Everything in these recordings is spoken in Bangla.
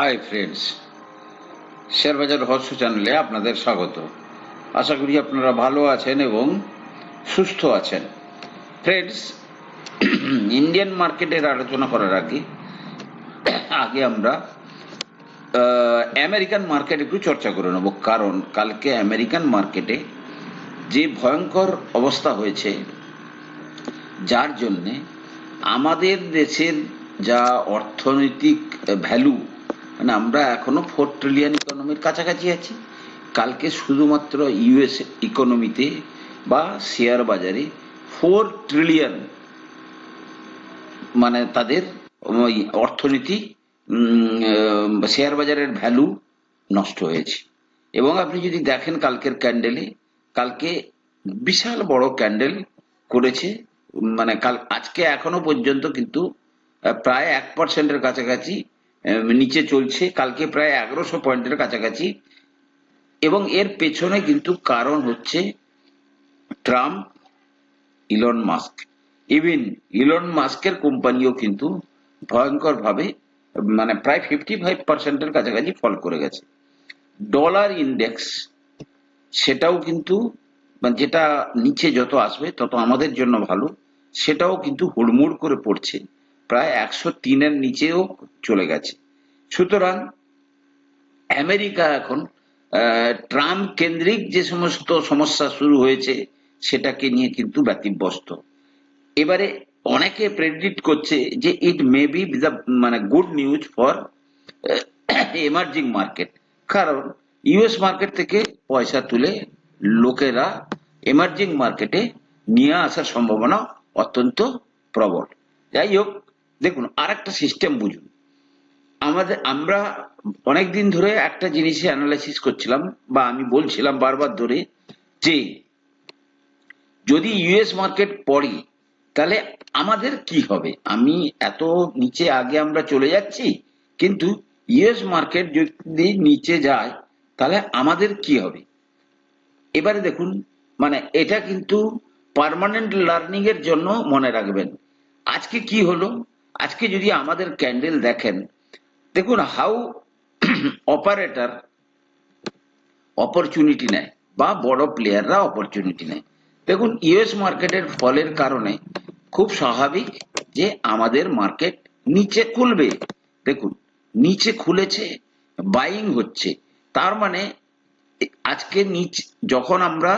হাই ফ্রেন্ডস শেয়ার বাজার রহস্য চ্যানেলে আপনাদের স্বাগত। আশা করি আপনারা ভালো আছেন এবং সুস্থ আছেন। ফ্রেন্ডস ইন্ডিয়ান মার্কেটের আলোচনা করার আগে আগে আমরা আমেরিকান মার্কেট একটু চর্চা করে নেব। কারণ কালকে আমেরিকান মার্কেটে যে ভয়ঙ্কর অবস্থা হয়েছে, যার জন্যে আমাদের দেশের যা অর্থনৈতিক ভ্যালু মানে আমরা এখনও ফোর ট্রিলিয়ন ইকোনমির কাছাকাছি আছি। কালকে শুধুমাত্র ইউএস ইকোনমিতে বা শেয়ার বাজারে ফোর ট্রিলিয়ন মানে তাদের অর্থনীতি শেয়ার বাজারের ভ্যালু নষ্ট হয়েছে। এবং আপনি যদি দেখেন কালকের ক্যান্ডেলে কালকে বিশাল বড় ক্যান্ডেল করেছে। মানে কাল, আজকে এখনও পর্যন্ত কিন্তু প্রায় এক পার্সেন্টের কাছাকাছি নিচে চলছে। কালকে প্রায় এগারোশো পয়েন্টের কাছাকাছি। এবং এর পেছনে কিন্তু কারণ হচ্ছে Trump, Elon Musk. Even Elon মাস্কের কোম্পানিও কিন্তু ভয়ঙ্কর ভাবে মানে প্রায় ফিফটি ফাইভ পার্সেন্টের কাছাকাছি ফল করে গেছে। ডলার ইন্ডেক্স সেটাও কিন্তু মানে যেটা নিচে যত আসবে, তত আমাদের জন্য ভালো। সেটাও কিন্তু হুড়মুড় করে পড়ছে। প্রায় একশো তিনের নিচেও চলে গেছে। সুতরাং আমেরিকা এখন ট্রাম্প কেন্দ্রিক যে সমস্ত সমস্যা শুরু হয়েছে সেটাকে নিয়ে কিন্তু ব্যতিব্যস্ত। এবারে অনেকে প্রেডিক্ট করছে যে ইট মে বি মানে good news for emerging market কারণ ইউএস মার্কেট থেকে পয়সা তুলে লোকেরা এমার্জিং মার্কেটে নিয়ে আসার সম্ভাবনা অত্যন্ত প্রবল। যাই হোক, দেখুন আর একটা সিস্টেম বুঝুন। আমাদের, আমরা অনেক দিন ধরে একটা জিনিসে অ্যানালাইসিস করছিলাম, বা আমি বলছিলাম বারবার ধরে যে, যদি ইউএস মার্কেট পড়ে, তাহলে আমাদের কি হবে? আমি এত নিচে আগে আমরা চলে যাচ্ছি, কিন্তু ইউএস মার্কেট যদি নিচে যায়, তাহলে আমাদের কি হবে? এবারে দেখুন মানে এটা কিন্তু পার্মানেন্ট লার্নিং এর জন্য মনে রাখবেন। আজকে কি হলো? আজকে যদি আমাদের ক্যান্ডেল দেখেন দেখুন হাউ অপারেটর অপরচুনিটি নেয় বা বড় প্লেয়াররা অপরচুনিটি নেয়। দেখুন ইউএস মার্কেটের ফলের কারণে খুব স্বাভাবিক যে আমাদের মার্কেট নিচে খুলবে। দেখুন, নিচে খুলেছে বাইং হচ্ছে। তার মানে আজকে নিচ, যখন আমরা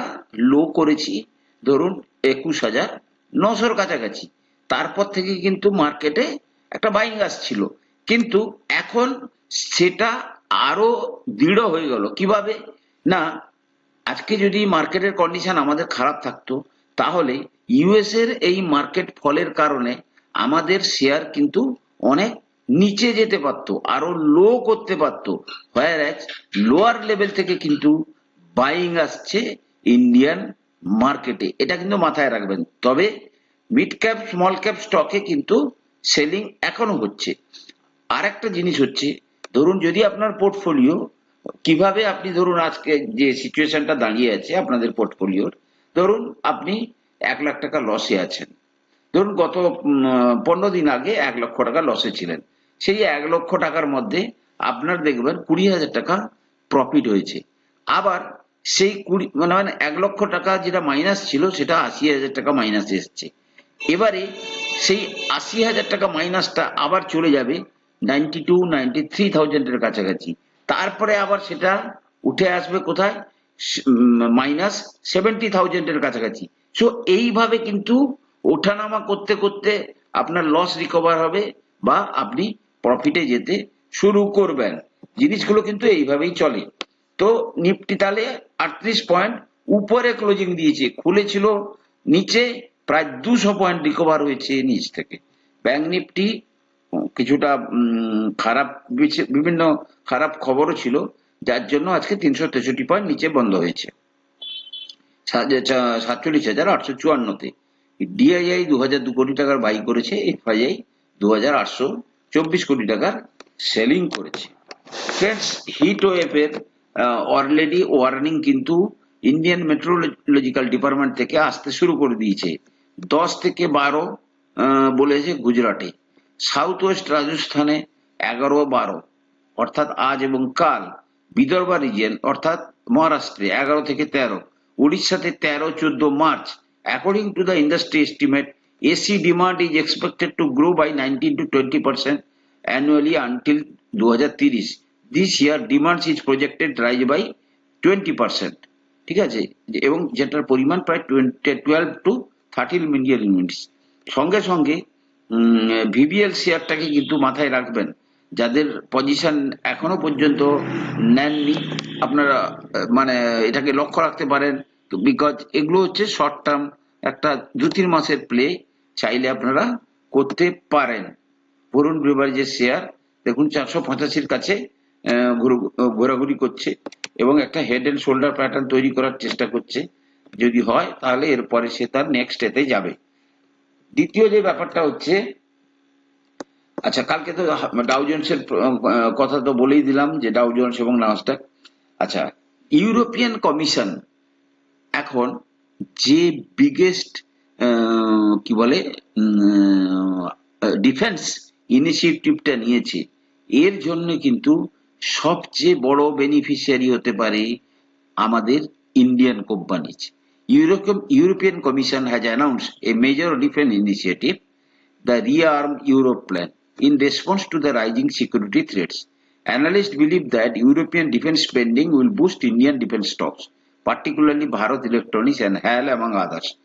লো করেছি, ধরুন একুশ হাজার নশোর কাছাকাছি, তারপর থেকে কিন্তু মার্কেটে একটা বাইং আসছিল। কিন্তু এখন সেটা আরও দৃঢ় হয়ে গেল। কীভাবে? না, আজকে যদি মার্কেটের কন্ডিশন আমাদের খারাপ থাকতো, তাহলে ইউএস এর এই মার্কেট ফলের কারণে আমাদের শেয়ার কিন্তু অনেক নিচে যেতে পারতো, আরও লো করতে পারতো। লোয়ার লেভেল থেকে কিন্তু বাইং আসছে ইন্ডিয়ান মার্কেটে এটা কিন্তু মাথায় রাখবেন। তবে মিড ক্যাপ স্মল ক্যাপ স্টকে কিন্তু সেলিং এখনও হচ্ছে। আর একটা জিনিস হচ্ছে, ধরুন যদি আপনার পোর্টফোলিও কীভাবে আপনি ধরুন আজকে যে সিচুয়েশনটা দাঁড়িয়ে আছে আপনাদের পোর্টফোলিওর ধরুন আপনি এক লাখ টাকা লসে আছেন। ধরুন গত পনেরো দিন আগে এক লক্ষ টাকা লসে ছিলেন। সেই এক লক্ষ টাকার মধ্যে আপনার দেখবেন কুড়ি হাজার টাকা প্রফিট হয়েছে। আবার সেই কুড়ি মানে মানে এক লক্ষ টাকা যেটা মাইনাস ছিল, সেটা আশি হাজার টাকা মাইনাস এসছে। এবারে সেই আশি হাজার টাকা মাইনাসটা আবার চলে যাবে নাইনটি টু থ্রি থাউজেন্ডের কাছাকাছি। তারপরে আবার সেটা উঠে আসবে কোথায়? মাইনাস সেভেন্টি থাউজেন্ডের কাছাকাছি। সো এইভাবে কিন্তু ওঠানামা করতে করতে আপনার লস রিকভার হবে বা আপনি প্রফিটে যেতে শুরু করবেন। জিনিসগুলো কিন্তু এইভাবেই চলে। তো, নিফটি তাহলে আটত্রিশ পয়েন্ট উপরে ক্লোজিং দিয়েছে, খুলেছিল নিচে প্রায় দুশো পয়েন্ট রিকভার হয়েছে নিচ থেকে। ব্যাংক নিফটি কিছুটা খারাপ বিভিন্ন খারাপ খবরও ছিল, যার জন্য আজকে তিনশো তেষট্টি পয়েন্ট নিচে বন্ধ হয়েছে। সাতচল্লিশ হাজার আটশো চুয়ান্নতে। ডিআইআই দু হাজার দু কোটি টাকার বাই করেছে এফআইআই দু হাজার আটশো চব্বিশ কোটি টাকার সেলিং করেছে। ফ্রেন্ডস হিট ওয়েভের অলরেডি ওয়ার্নিং কিন্তু ইন্ডিয়ান মেট্রোলজিক্যাল ডিপার্টমেন্ট থেকে আসতে শুরু করে দিয়েছে। দশ থেকে বারো বলেছে গুজরাটে। সাউথ ওয়েস্ট রাজস্থানে এগারো বারো, অর্থাৎ আজ এবং কাল বিদর্ভা রিজিয়ন অর্থাৎ মহারাষ্ট্রে এগারো থেকে তেরো, উড়িষ্যাতে তেরো, চোদ্দ March according to the industry estimate AC demand is expected to grow by nineteen to twenty percent annually until 2030 this year demand is projected rise by 20% ঠিক আছে? এবং যেটার পরিমাণ প্রায় twenty twelve to thirteen million units সঙ্গে সঙ্গে ভিবিএল শেয়ারটাকে কিন্তু মাথায় রাখবেন। যাদের পজিশন এখনও পর্যন্ত নেননি, আপনারা মানে এটাকে লক্ষ্য রাখতে পারেন। বিকজ এগুলো হচ্ছে শর্ট টার্ম একটা দু তিন মাসের প্লে চাইলে আপনারা করতে পারেন। বরুণ ব্রিভারেজের শেয়ার দেখুন চারশো পঁচাশির কাছে ঘোরাঘুরি করছে এবং একটা হেড এন্ড শোল্ডার প্যাটার্ন তৈরি করার চেষ্টা করছে। যদি হয়, তাহলে এরপরে সে তার নেক্সট এতে যাবে। দ্বিতীয় যে ব্যাপারটা হচ্ছে আচ্ছা কালকে তো ডাউজন্সের কথা তো বলেই দিলাম যে ডাউজন্স এবং নাসডাক আচ্ছা ইউরোপিয়ান কমিশন এখন যে বিগেস্ট কি বলে ডিফেন্স ইনিশিয়েটিভটা নিয়েছে, এর জন্য কিন্তু সবচেয়ে বড় বেনিফিশিয়ারি হতে পারে আমাদের Indian companies European Commission has announced a major defense initiative, the Rearm Europe Plan, in response to the rising security threats. Analysts believe that European defense spending will boost Indian defense stocks, particularly Bharat Electronics and HAL among others.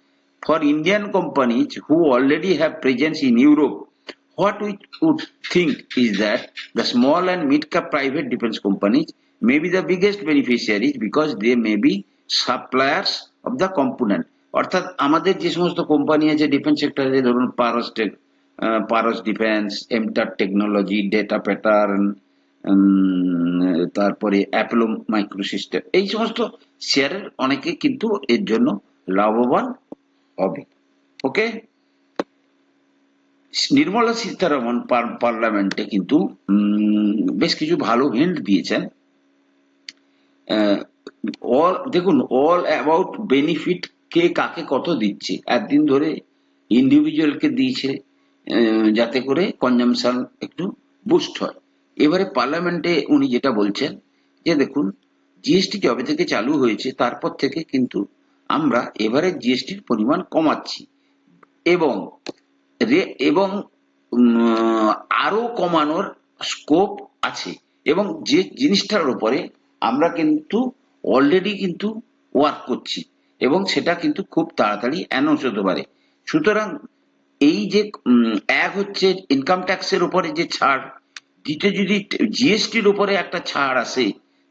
For Indian companies who already have presence in Europe, what we would think is that the small and mid-cap private defense companies may be the biggest beneficiaries because they may be suppliers of the component অর্থাৎ আমাদের যে সমস্ত কোম্পানি আছে ডিফেন্স সেক্টরে ধরুন Paras tech Paras defence MTAR technology data pattern তারপরে অ্যাপোলো মাইক্রোসিস্টেম এই সমস্ত শেয়ারের অনেকে কিন্তু এর জন্য লাভবান হবে। ওকে নির্মলা সীতারামন পার- পার্লামেন্টে কিন্তু বেশ কিছু ভালো হিন্ট দিয়েছেন। অল দেখুন অল অ্যাবাউট বেনিফিট কে কাকে কত দিচ্ছে? একদিন ধরে ইন্ডিভিজুয়ালকে দিয়েছে যাতে করে কনজামশন একটু বুস্ট হয়। এবারে পার্লামেন্টে উনি যেটা বলছেন যে দেখুন জিএসটি যবে থেকে চালু হয়েছে তারপর থেকে কিন্তু আমরা এবারে জিএসটির পরিমাণ কমাচ্ছি। এবং এবং উম, আরও কমানোর স্কোপ আছে। এবং যে জিনিসটার উপরে আমরা কিন্তু অলরেডি কিন্তু ওয়ার্ক করছি এবং সেটা কিন্তু খুব তাড়াতাড়ি অ্যানাউন্স হতে পারে। সুতরাং এই যে এক হচ্ছে ইনকাম ট্যাক্সের উপরে যে ছাড়, দ্বিতীয় যদি জিএসটির উপরে একটা ছাড় আসে,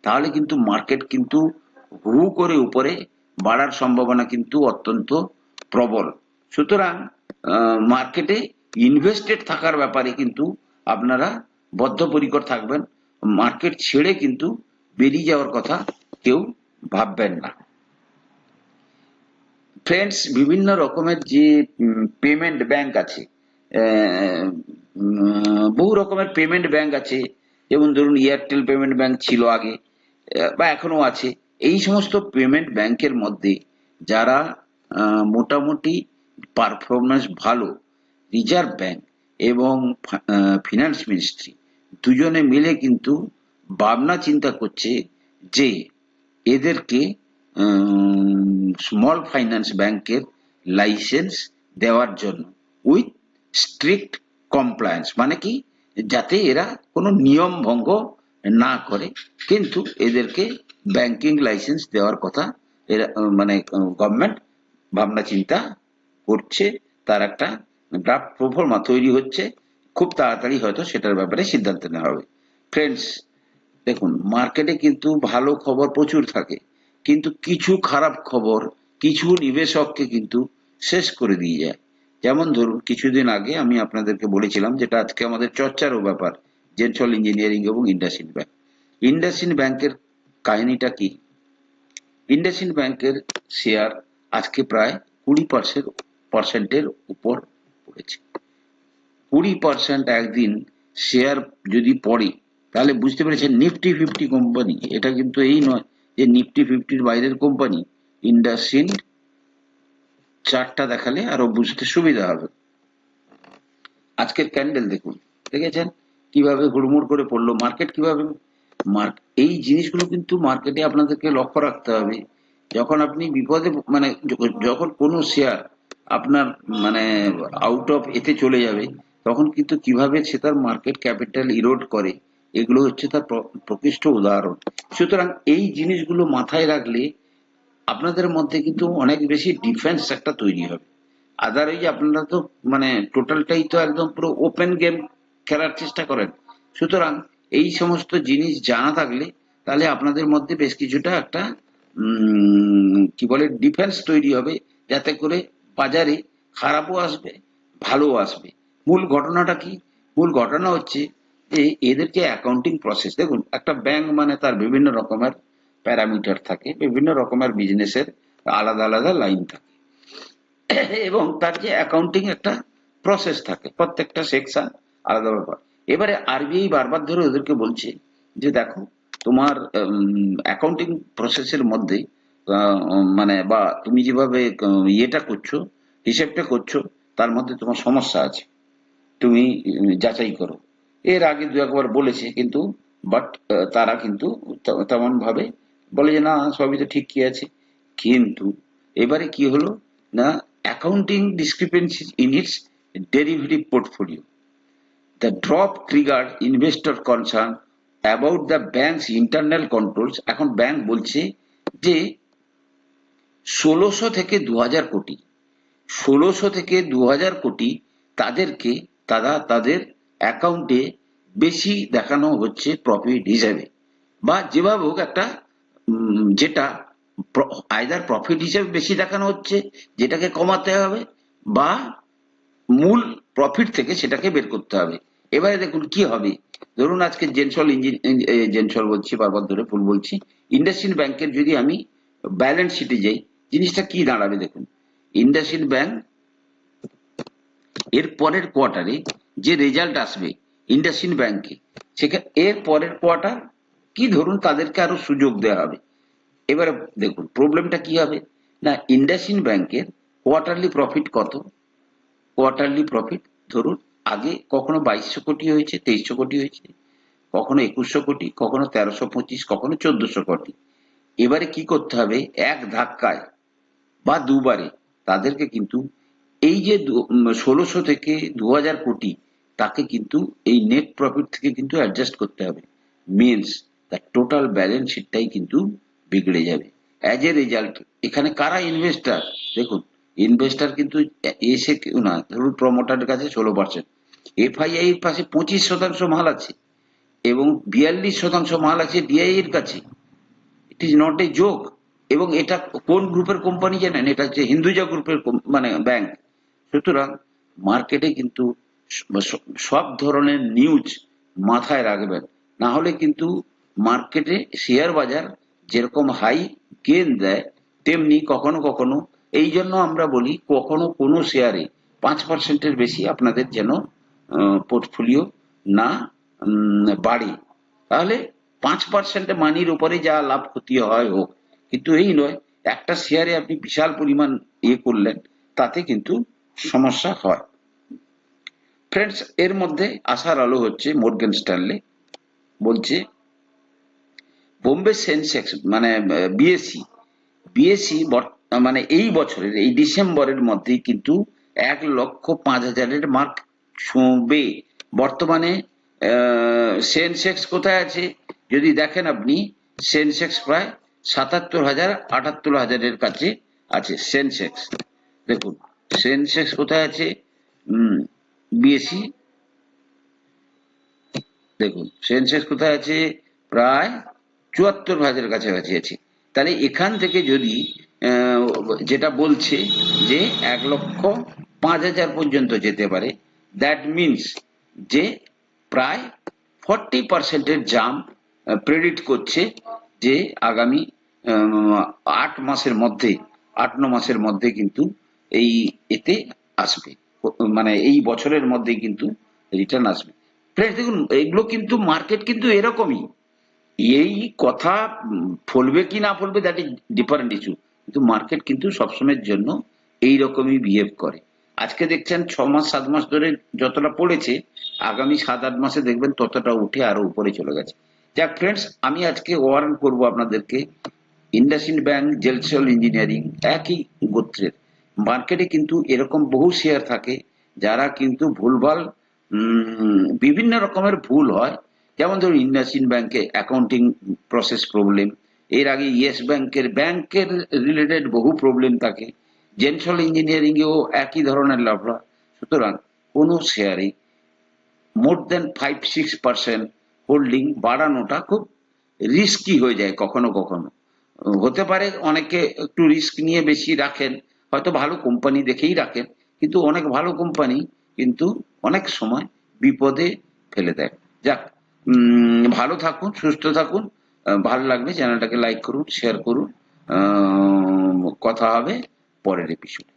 তাহলে কিন্তু মার্কেট কিন্তু হু করে উপরে বাড়ার সম্ভাবনা কিন্তু অত্যন্ত প্রবল। সুতরাং মার্কেটে ইনভেস্টেড থাকার ব্যাপারে কিন্তু আপনারা বদ্ধপরিকর থাকবেন। মার্কেট ছেড়ে কিন্তু বেরিয়ে যাওয়ার কথা কেউ ভাববেন না। ফ্রেন্ডস বিভিন্ন রকমের যে পেমেন্ট ব্যাংক আছে বহু রকমের পেমেন্ট ব্যাংক আছে, যেমন ধরুন এয়ারটেল পেমেন্ট ব্যাংক ছিল আগে বা এখনও আছে। এই সমস্ত পেমেন্ট ব্যাংকের মধ্যে যারা মোটামুটি পারফরমেন্স ভালো রিজার্ভ ব্যাংক এবং ফিনান্স মিনিস্ট্রি দুজনে মিলে কিন্তু ভাবনা চিন্তা করছে যে এদেরকে স্মল ফাইন্যান্স ব্যাংকের লাইসেন্স দেওয়ার জন্য উইথ স্ট্রিক্ট কমপ্লায়েন্স মানে কি? যাতে এরা কোনো নিয়ম ভঙ্গ না করে, কিন্তু এদেরকে ব্যাংকিং লাইসেন্স দেওয়ার কথা এরা মানে গভর্নমেন্ট ভাবনা চিন্তা করছে, তার একটা ড্রাফট প্রফর্মা তৈরি হচ্ছে, খুব তাড়াতাড়ি হয়তো সেটার ব্যাপারে সিদ্ধান্ত নেওয়া হবে। ফ্রেন্ডস দেখুন মার্কেটে কিন্তু ভালো খবর প্রচুর থাকে, কিন্তু কিছু খারাপ খবর কিছু নিবেশককে কিন্তু শেষ করে দিয়ে যায়। যেমন ধরুন, কিছুদিন আগে আমি আপনাদেরকে বলেছিলাম যেটা আজকে আমাদের চর্চারও ব্যাপার জেনসল ইঞ্জিনিয়ারিং এবং ইন্ডাসিন ব্যাংক ইন্ডাসিন ব্যাংকের কাহিনীটা কি? ইন্ডাসিন ব্যাংকের শেয়ার আজকে প্রায় কুড়ি পার্সেন্ট পার্সেন্টের উপর পড়েছে। কুড়ি পার্সেন্ট একদিন শেয়ার যদি পড়ে তাহলে বুঝতে পেরেছেন নিফটি ফিফটি কোম্পানি এটা কিন্তু এই নয় যে নিফটি ফিফটির বাইরের কোম্পানি ইন্ডাসিন চারটা দেখালে আরও বুঝতে সুবিধা হবে। আজকের ক্যান্ডেল দেখুন, দেখেছেন? কীভাবে হুড়মুড় করে পড়ল মার্কেট কীভাবে? এই জিনিসগুলো কিন্তু মার্কেটে আপনাদেরকে লক্ষ্য রাখতে হবে। যখন আপনি বিপদে মানে যখন কোনো শেয়ার আপনার মানে আউট অফ এতে চলে যাবে, তখন কিন্তু কীভাবে সে তার মার্কেট ক্যাপিটাল ইরোড করে। এগুলো হচ্ছে তার প্র- প্রকৃষ্ট উদাহরণ। সুতরাং এই জিনিসগুলো মাথায় রাখলে আপনাদের মধ্যে কিন্তু অনেক বেশি ডিফেন্স একটা তৈরি হবে। আদার আদারওয়াইজ আপনারা তো মানে টোটালটাই তো একদম পুরো ওপেন গেম খেলার চেষ্টা করেন। সুতরাং এই সমস্ত জিনিস জানা থাকলে তাহলে আপনাদের মধ্যে বেশ কিছুটা একটা কি বলে ডিফেন্স তৈরি হবে। যাতে করে বাজারে খারাপও আসবে, ভালোও আসবে। মূল ঘটনাটা কি? মূল ঘটনা হচ্ছে যে এদেরকে অ্যাকাউন্টিং প্রসেস দেখুন, একটা ব্যাংক মানে তার বিভিন্ন রকমের প্যারামিটার থাকে, বিভিন্ন রকমের বিজনেসের আলাদা আলাদা লাইন থাকে। এবং তার যে অ্যাকাউন্টিং একটা প্রসেস থাকে, প্রত্যেকটা সেকশন আলাদা ব্যাপার। এবারে আরবিআই বারবার ধরে ওদেরকে বলছে যে, দেখো, তোমার অ্যাকাউন্টিং প্রসেসের মধ্যে মানে বা তুমি যেভাবে ইয়েটা করছ, হিসেবটা করছ, তার মধ্যে তোমার সমস্যা আছে। তুমি যাচাই করো। এর আগে দু একবার বলেছে কিন্তু বাট তারা কিন্তু তে- তেমন ভাবে বলে যে, না, সবই তো ঠিক কি আছে। কিন্তু এবারে কি হলো? না accounting discrepancy in its derivative portfolio the drop triggered investor concern about the bank's internal controls এখন ব্যাংক বলছে যে, ষোলোশো থেকে দু হাজার কোটি, ষোলোশো থেকে দু হাজার কোটি তাদেরকে, তারা তাদের অ্যাকাউন্টে বেশি দেখানো হচ্ছে প্রফিট হিসাবে। বা যেভাবে হোক একটা যেটা আইদার প্রফিট হিসেবে বেশি দেখানো হচ্ছে, যেটাকে কমাতে হবে, বা মূল প্রফিট থেকে সেটাকে বের করতে হবে। এবারে দেখুন কি হবে। ধরুন আজকে জেনসল ইঞ্জিন জেনসল বলছি, বারবার ধরে ফুল বলছি। ইন্ডাসইন্ড ব্যাংকের যদি আমি ব্যালেন্স শিটে যাই, জিনিসটা কি দাঁড়াবে দেখুন। ইন্ডাসইন্ড ব্যাংক এর পরের কোয়ার্টারে যে রেজাল্ট আসবে ইন্ডাসইন্ড ব্যাংকে সেখানে এর পরের কোয়ার্টার কি ধরুন তাদেরকে আরও সুযোগ দেওয়া হবে? এবারে দেখুন প্রবলেমটা কি হবে? না ইন্ডাসইন্ড ব্যাংকের কোয়ার্টারলি প্রফিট কত? কোয়ার্টারলি প্রফিট ধরুন, আগে কখনো বাইশশো কোটি হয়েছে, তেইশশো কোটি হয়েছে, কখনো একুশশো কোটি, কখনো তেরোশো পঁচিশ, কখনো চোদ্দশো কোটি। এবারে কি করতে হবে? এক ধাক্কায় বা দুবারে তাদেরকে কিন্তু এই যে ষোলোশো থেকে দু হাজার কোটি, তাকে কিন্তু এই নেট প্রফিট থেকে কিন্তু অ্যাডজাস্ট করতে হবে। মিনস তার টোটাল ব্যালেন্স শিটটাই কিন্তু বিগড়ে যাবে। অ্যাজ এ রেজাল্ট এখানে কারা ইনভেস্টার দেখুন ইনভেস্টার কিন্তু এসে কেউ না, ধরুন প্রমোটারের কাছে ষোলো পার্সেন্ট এফআইআই এর পাশে পঁচিশ শতাংশ মাল আছে এবং বিয়াল্লিশ শতাংশ মাল আছে ডিআই এর কাছে। It is not a joke এবং এটা কোন গ্রুপের কোম্পানি জানেন? এটা হচ্ছে হিন্দুজা গ্রুপের মানে ব্যাংক সুতরাং মার্কেটে কিন্তু সব ধরনের নিউজ মাথায় রাখবেন। না হলে কিন্তু মার্কেটে শেয়ার বাজার যেরকম হাই গেন দেয়, তেমনি কখনো কখনো এই জন্য আমরা বলি কখনো কোনো শেয়ারে পাঁচ পার্সেন্টের বেশি আপনাদের যেন পোর্টফোলিও না বাড়ে। তাহলে পাঁচ পার্সেন্ট মানির উপরে যা লাভ ক্ষতি হয় হোক। কিন্তু এই নয়, একটা শেয়ারে আপনি বিশাল পরিমাণ ইয়ে করলেন, তাতে কিন্তু সমস্যা হয়। ফ্রেন্ডস এর মধ্যে আসার আলো হচ্ছে মর্গেন স্ট্যানলে বলছে, বোম্বে সেন্সেক্স মানে বিএসসি বিএসসি মানে এই বছরের, এই ডিসেম্বরের মধ্যেই কিন্তু এক লক্ষ পাঁচ হাজারের মার্ক ছুঁবে বর্তমানে সেন্সেক্স কোথায় আছে? যদি দেখেন আপনি সেন্সেক্স প্রায় সাতাত্তর হাজার আটাত্তর হাজারের কাছে আছে সেন্সেক্স দেখুন সেন্সেক্স কোথায় আছে? বিএসসি দেখুন, সেন্সেক্স কোথায় আছে? প্রায় চুয়াত্তর হাজারের কাছাকাছি আছে। তাহলে এখান থেকে যদি যেটা বলছে যে এক লক্ষ পাঁচ হাজার পর্যন্ত যেতে পারে দ্যাট মিনস যে প্রায় ফর্টি পার্সেন্টের জাম প্রেডিক্ট করছে যে আগামী আট মাসের মধ্যে, আট ন মাসের মধ্যে কিন্তু এই এতে আসবে। মানে এই বছরের মধ্যেই কিন্তু রিটার্ন আসবে। ফ্রেন্ডস দেখুন, এগুলো কিন্তু মার্কেট কিন্তু এরকমই। এই কথা ফলবে কি না ফলবে দ্যাট ইজ ডিফারেন্ট ইস্যু কিন্তু মার্কেট কিন্তু সবসময়ের জন্য এই রকমই বিহেভ করে। আজকে দেখছেন ছ মাস, সাত মাস ধরে যতটা পড়েছে, আগামী সাত, আট মাসে দেখবেন ততটা উঠে আরও উপরে চলে গেছে। যাক ফ্রেন্ডস আমি আজকে ওয়ার্ন করব আপনাদেরকে। ইন্ডাসইন্ড ব্যাংক জেলসল ইঞ্জিনিয়ারিং একই গোত্রের। মার্কেটে কিন্তু এরকম বহু শেয়ার থাকে, যারা কিন্তু ভুলভাল বিভিন্ন রকমের ভুল হয়। যেমন ধরুন, ইন্ডাসইন্ড ব্যাংকে অ্যাকাউন্টিং প্রসেস প্রবলেম এর আগে ইয়েস ব্যাংকের ব্যাংকের রিলেটেড বহু প্রবলেম থাকে। জেনসল ইঞ্জিনিয়ারিংয়েও একই ধরনের লাভরা সুতরাং, কোনো শেয়ারে more than five six percent holding বাড়ানোটা খুব রিস্কি হয়ে যায় কখনো কখনো। হতে পারে অনেকে একটু রিস্ক নিয়ে বেশি রাখেন হয়তো ভালো কোম্পানি দেখেই রাখেন কিন্তু অনেক ভালো কোম্পানি কিন্তু অনেক সময় বিপদে ফেলে দেয়। যাক ভালো থাকুন, সুস্থ থাকুন ভালো লাগবে চ্যানেলটাকে লাইক করুন শেয়ার করুন কথা হবে পরের এপিসোডে